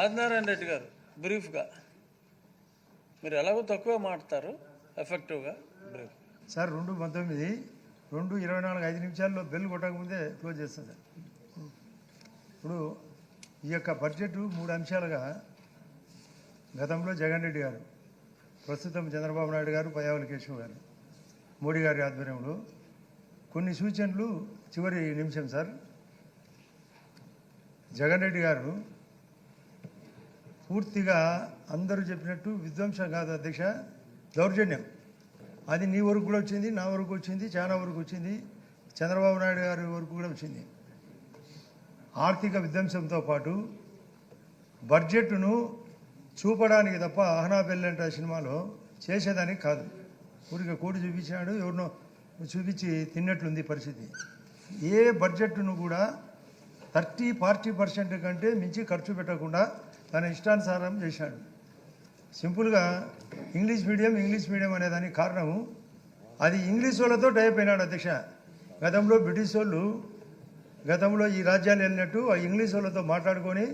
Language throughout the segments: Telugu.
ఆదినారాయణ రెడ్డి గారు బ్రీఫ్గా. మీరు ఎలాగో తక్కువ మాట్లాడతారు ఎఫెక్టివ్గా. బ్రీఫ్. సార్ రెండు పంతొమ్మిది రెండు ఇరవై నాలుగు ఐదు నిమిషాల్లో బెల్ కొట్టకముందే క్లోజ్ చేస్తాం సార్. ఇప్పుడు ఈ యొక్క బడ్జెట్ మూడు అంశాలుగా గతంలో జగన్ రెడ్డి గారు ప్రస్తుతం చంద్రబాబు నాయుడు గారు పయ్యావల కేశవ్ గారు మోడీ గారి ఆధ్వర్యంలో కొన్ని సూచనలు చివరి నిమిషం సార్. జగన్ రెడ్డి గారు పూర్తిగా అందరూ చెప్పినట్టు విధ్వంసం కాదు అధ్యక్ష. దౌర్జన్యం. అది నీ వరకు కూడా వచ్చింది నా వరకు వచ్చింది చాలా వరకు వచ్చింది. చంద్రబాబు నాయుడు గారి వరకు కూడా వచ్చింది. ఆర్థిక విధ్వంసంతో పాటు బడ్జెట్ను చూపడానికి తప్ప అహనా బెల్లంట సినిమాలో చేసేదానికి కాదు. ఊరికే కోటి చూపించాడు ఎవరినో చూపించి తిన్నట్లుంది పరిస్థితి. ఏ బడ్జెట్ను కూడా థర్టీ ఫార్టీ పర్సెంట్ కంటే మించి ఖర్చు పెట్టకుండా తన ఇష్టానుసారం చేశాడు. సింపుల్గా ఇంగ్లీష్ మీడియం ఇంగ్లీష్ మీడియం అనేదానికి కారణము అది ఇంగ్లీష్ వాళ్ళతో టైప్ అయినాడు అధ్యక్ష. గతంలో బ్రిటిష్ వాళ్ళు గతంలో ఈ రాజ్యాలు వెళ్ళినట్టు ఆ ఇంగ్లీష్ వాళ్ళతో మాట్లాడుకొని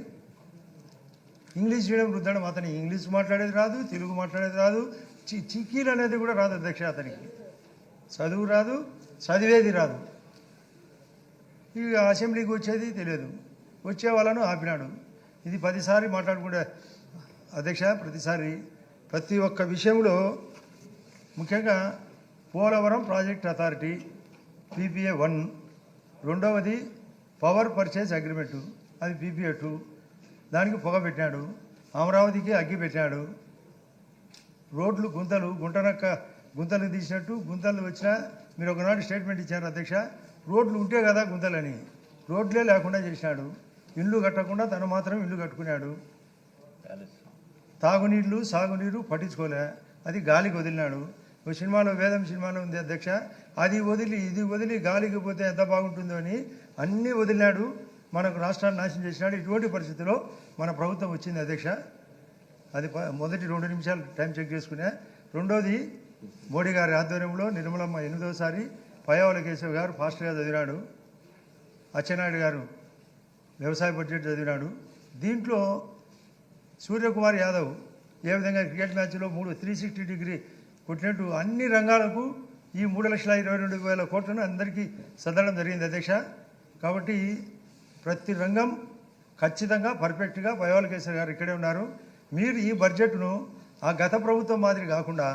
ఇంగ్లీష్ మీడియం రుద్దడం అతని ఇంగ్లీష్ మాట్లాడేది రాదు తెలుగు మాట్లాడేది రాదు చి చిక్కీలు అనేది కూడా రాదు అధ్యక్ష అతనికి. చదువు రాదు చదివేది రాదు. ఇక అసెంబ్లీకి వచ్చేది తెలియదు. వచ్చే వాళ్ళను ఆపినాడు. ఇది పదిసారి మాట్లాడుకుంటే అధ్యక్ష ప్రతిసారి ప్రతి ఒక్క విషయంలో ముఖ్యంగా Polavaram project authority PPA one. రెండవది పవర్ పర్చేజ్ అగ్రిమెంటు అది పీపీఏ టూ. దానికి పొగ పెట్టాడు అమరావతికి అగ్గి పెట్టాడు రోడ్లు గుంతలు గుంటనక్క గుంతలు తీసినట్టు గుంతలు వచ్చినా మీరు ఒకనాడు స్టేట్మెంట్ ఇచ్చారు అధ్యక్ష రోడ్లు ఉంటే కదా గుంతలని. రోడ్లే లేకుండా చేసినాడు. ఇల్లు కట్టకుండా తను మాత్రం ఇల్లు కట్టుకున్నాడు. తాగునీళ్ళు సాగునీరు పట్టించుకోలే. అది గాలికి వదిలినాడు. సినిమాలో వేదం సినిమాలో ఉంది అధ్యక్ష. అది వదిలి ఇది వదిలి గాలికి పోతే ఎంత బాగుంటుందో అని అన్నీ వదిలినాడు. మనకు రాష్ట్రాన్ని నాశనం చేసినాడు. ఇటువంటి పరిస్థితిలో మన ప్రభుత్వం వచ్చింది అధ్యక్ష. అది మొదటి రెండు నిమిషాలు టైం చెక్ చేసుకునే. రెండోది మోడీ గారి ఆధ్వర్యంలో నిర్మలమ్మ ఎనిమిదోసారి పయ్యావల కేశవ్ గారు ఫాస్ట్గా చదివినాడు. అచ్చెన్నాయుడు గారు వ్యవసాయ బడ్జెట్ చదివినాడు. దీంట్లో సూర్యకుమార్ యాదవ్ ఏ విధంగా క్రికెట్ మ్యాచ్లో మూడు త్రీ సిక్స్టీ డిగ్రీ కొట్టినట్టు అన్ని రంగాలకు ఈ మూడు లక్షల ఇరవై రెండు వేల కోట్లను అందరికీ సదడం జరిగింది అధ్యక్ష. కాబట్టి ప్రతి రంగం ఖచ్చితంగా పర్ఫెక్ట్గా పయోల కేసరి గారు ఇక్కడే ఉన్నారు. మీరు ఈ బడ్జెట్ను ఆ గత ప్రభుత్వం మాదిరి కాకుండా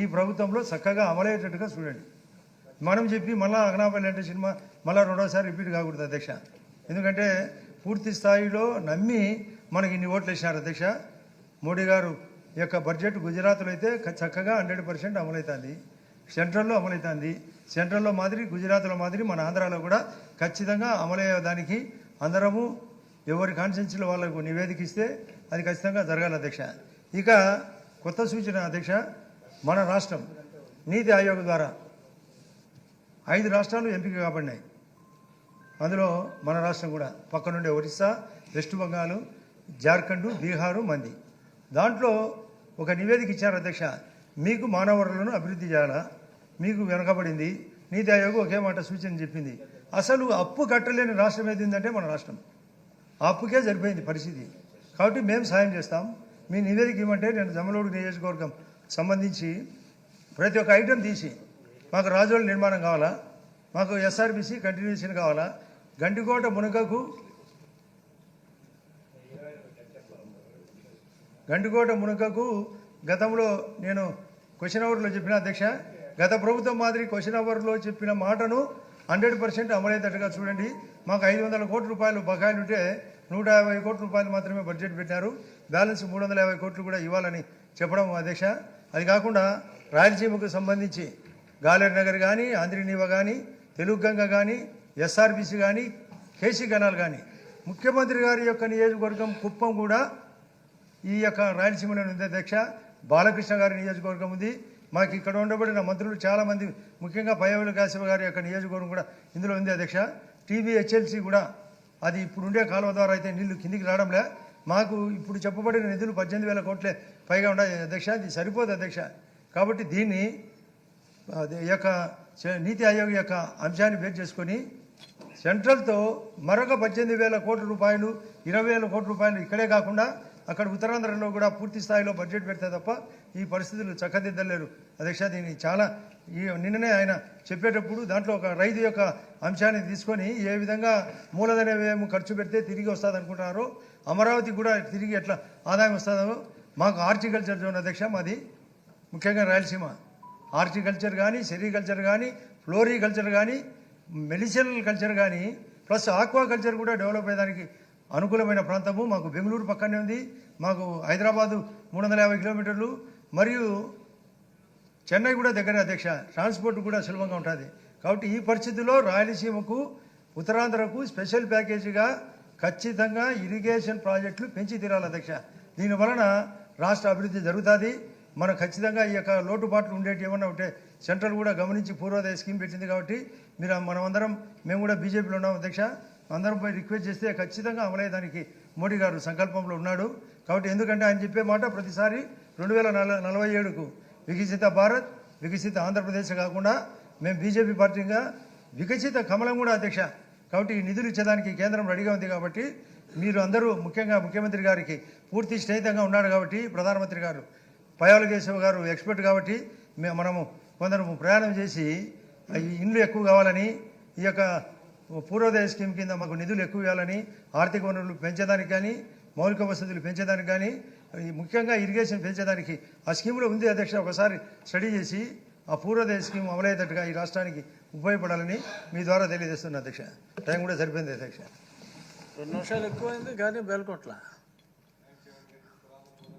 ఈ ప్రభుత్వంలో చక్కగా అమలయ్యేటట్టుగా చూడండి. మనం చెప్పి మళ్ళీ అగ్నాపల్లి అంటే సినిమా మళ్ళీ రెండోసారి రిపీట్ కాకూడదు అధ్యక్ష. ఎందుకంటే పూర్తి స్థాయిలో నమ్మి మనకి ఇన్ని ఓట్లు వేసినారు అధ్యక్ష. మోడీ గారు యొక్క బడ్జెట్ గుజరాత్లో అయితే చక్కగా హండ్రెడ్ పర్సెంట్ అమలవుతుంది సెంట్రల్లో అమలవుతుంది సెంట్రల్లో మాదిరి గుజరాత్లో మాదిరి మన ఆంధ్రాలో కూడా ఖచ్చితంగా అమలయ్యేదానికి అందరము ఎవరి కాన్స్టిట్యూన్సీలో వాళ్ళకు నివేదిక ఇస్తే అది ఖచ్చితంగా జరగాలి అధ్యక్ష. ఇక కొత్త సూచన అధ్యక్ష మన రాష్ట్రం నీతి ఆయోగ్ ద్వారా ఐదు రాష్ట్రాలు ఎంపిక కాబడినాయి. అందులో మన రాష్ట్రం కూడా పక్కనుండే ఒరిస్సా వెస్ట్ బెంగాల్ జార్ఖండ్ బీహారు మంది. దాంట్లో ఒక నివేదిక ఇచ్చారు అధ్యక్ష మీకు మానవ వనరులను అభివృద్ధి చేయాలా? మీకు వెనకబడింది. నీతి ఆయోగం ఒకే మాట సూచన చెప్పింది. అసలు అప్పు కట్టలేని రాష్ట్రం ఏదిందంటే మన రాష్ట్రం. అప్పుకే సరిపోయింది పరిస్థితి. కాబట్టి మేము సాయం చేస్తాం. మీ నివేదిక ఇవ్వమంటే నేను జమలోడు నియోజకవర్గం సంబంధించి ప్రతి ఒక్క ఐటెం తీసి మాకు రాజోళ్ళ నిర్మాణం కావాలా? మాకు ఎస్ఆర్బిసి కంటిన్యూషన్ కావాలా? గండికోట మునగకు గండికోట మునకకు గతంలో నేను క్వశ్చన్ అవర్లో చెప్పిన అధ్యక్ష గత ప్రభుత్వం మాదిరి క్వశ్చన్ అవర్లో చెప్పిన మాటను హండ్రెడ్ పర్సెంట్ అమలయ్యేటట్టుగా చూడండి. మాకు ఐదు వందల కోట్ల రూపాయలు బకాయిలు ఉంటే నూట యాభై కోట్ల రూపాయలు మాత్రమే బడ్జెట్ పెట్టారు బ్యాలెన్స్ మూడు వందల యాభై కోట్లు కూడా ఇవ్వాలని చెప్పడం అధ్యక్ష. అది కాకుండా రాయలసీమకు సంబంధించి గాలేరు నగర్ కానీ ఆంధ్రీనీవ కానీ తెలుగు గంగ కానీ ఎస్ఆర్బిసి కానీ కేసీ గణాలు కానీ ముఖ్యమంత్రి గారి యొక్క నియోజకవర్గం కుప్పం కూడా ఈ యొక్క రాయలసీమలో ఉంది అధ్యక్ష. బాలకృష్ణ గారి నియోజకవర్గం ఉంది. మాకు ఇక్కడ ఉండబడిన మంత్రులు చాలామంది ముఖ్యంగా పయ్యవల్లి కాశ్యప గారి యొక్క నియోజకవర్గం కూడా ఇందులో ఉంది అధ్యక్ష. టీవీ హెచ్ఎల్సి కూడా అది ఇప్పుడు ఉండే కాలువ ద్వారా అయితే నీళ్ళు కిందికి రావడంలే. మాకు ఇప్పుడు చెప్పబడిన నిధులు పద్దెనిమిది వేల కోట్లే పైగా ఉండాలి అధ్యక్ష. ఇది సరిపోదు అధ్యక్ష. కాబట్టి దీన్ని అది యొక్క నీతి ఆయోగ్ యొక్క అంశాన్ని బేస్ చేసుకొని సెంట్రల్తో మరొక పద్దెనిమిది వేల కోట్ల రూపాయలు ఇరవై వేల కోట్ల రూపాయలు ఇక్కడే కాకుండా అక్కడ ఉత్తరాంధ్రలో కూడా పూర్తి స్థాయిలో బడ్జెట్ పెడితే తప్ప ఈ పరిస్థితులు చక్కదిద్దలేరు. అధ్యక్ష దీన్ని చాలా ఈ నిన్ననే ఆయన చెప్పేటప్పుడు దాంట్లో ఒక రైతు యొక్క అంశాన్ని తీసుకొని ఏ విధంగా మూలధన వ్యయం ఖర్చు పెడితే తిరిగి వస్తుంది అనుకుంటున్నారో అమరావతి కూడా తిరిగి ఎట్లా ఆదాయం వస్తుందో మాకు హార్టికల్చర్ జోన్ అధ్యక్ష మాది ముఖ్యంగా రాయలసీమ. హార్టికల్చర్ కానీ సెరికల్చర్ కానీ ఫ్లోరికల్చర్ కానీ మెడిసినల్ కల్చర్ కానీ ప్లస్ ఆక్వా కల్చర్ కూడా డెవలప్ అయ్యేదానికి అనుకూలమైన ప్రాంతము. మాకు బెంగళూరు పక్కనే ఉంది. మాకు హైదరాబాదు మూడు వందల యాభై కిలోమీటర్లు. మరియు చెన్నై కూడా దగ్గర అధ్యక్ష. ట్రాన్స్పోర్ట్ కూడా సులభంగా ఉంటుంది. కాబట్టి ఈ పరిస్థితిలో రాయలసీమకు ఉత్తరాంధ్రకు స్పెషల్ ప్యాకేజీగా ఖచ్చితంగా ఇరిగేషన్ ప్రాజెక్టులు పెంచి తీరాలి అధ్యక్ష. దీని వలన రాష్ట్ర అభివృద్ధి జరుగుతుంది. మనం ఖచ్చితంగా ఈ యొక్క లోటుపాట్లు ఉండేవి ఏమన్నా ఉంటే సెంట్రల్ కూడా గమనించి పూర్వోదయ స్కీమ్ పెట్టింది కాబట్టి మీరు మనమందరం మేము కూడా బీజేపీలో ఉన్నాం అధ్యక్ష. అందరం పోయి రిక్వెస్ట్ చేస్తే ఖచ్చితంగా అమలయ్యేదానికి మోడీ గారు సంకల్పంలో ఉన్నాడు. కాబట్టి ఎందుకంటే ఆయన చెప్పే మాట ప్రతిసారి రెండు వేల నల నలభై ఏడుకు వికసిత భారత్ వికసిత ఆంధ్రప్రదేశ్ కాకుండా మేము బీజేపీ పార్టీగా వికసిత కమలం కూడా అధ్యక్ష. కాబట్టి ఈ నిధులు ఇచ్చేదానికి కేంద్రం రెడీగా ఉంది కాబట్టి మీరు అందరూ ముఖ్యంగా ముఖ్యమంత్రి గారికి పూర్తి స్నేహితంగా ఉన్నాడు కాబట్టి ప్రధానమంత్రి గారు. పయాల కేశవ్ గారు ఎక్స్పర్ట్ కాబట్టి మనము కొందరు ప్రయాణం చేసి ఇండ్లు ఎక్కువ కావాలని ఈ యొక్క పూర్వోదయ స్కీమ్ కింద మాకు నిధులు ఎక్కువ ఇవ్వాలని ఆర్థిక వనరులు పెంచేదానికి కానీ మౌలిక వసతులు పెంచేదానికి కానీ ముఖ్యంగా ఇరిగేషన్ పెంచేదానికి ఆ స్కీమ్లో ఉంది అధ్యక్ష ఒకసారి స్టడీ చేసి ఆ పూర్వోదయ స్కీమ్ అమలయ్యేటట్టుగా ఈ రాష్ట్రానికి ఉపయోగపడాలని మీ ద్వారా తెలియజేస్తున్నా అధ్యక్ష. టైం కూడా సరిపోయింది అధ్యక్ష. రెండు నిమిషాలు ఎక్కువైంది కానీ బెల్కొట్ల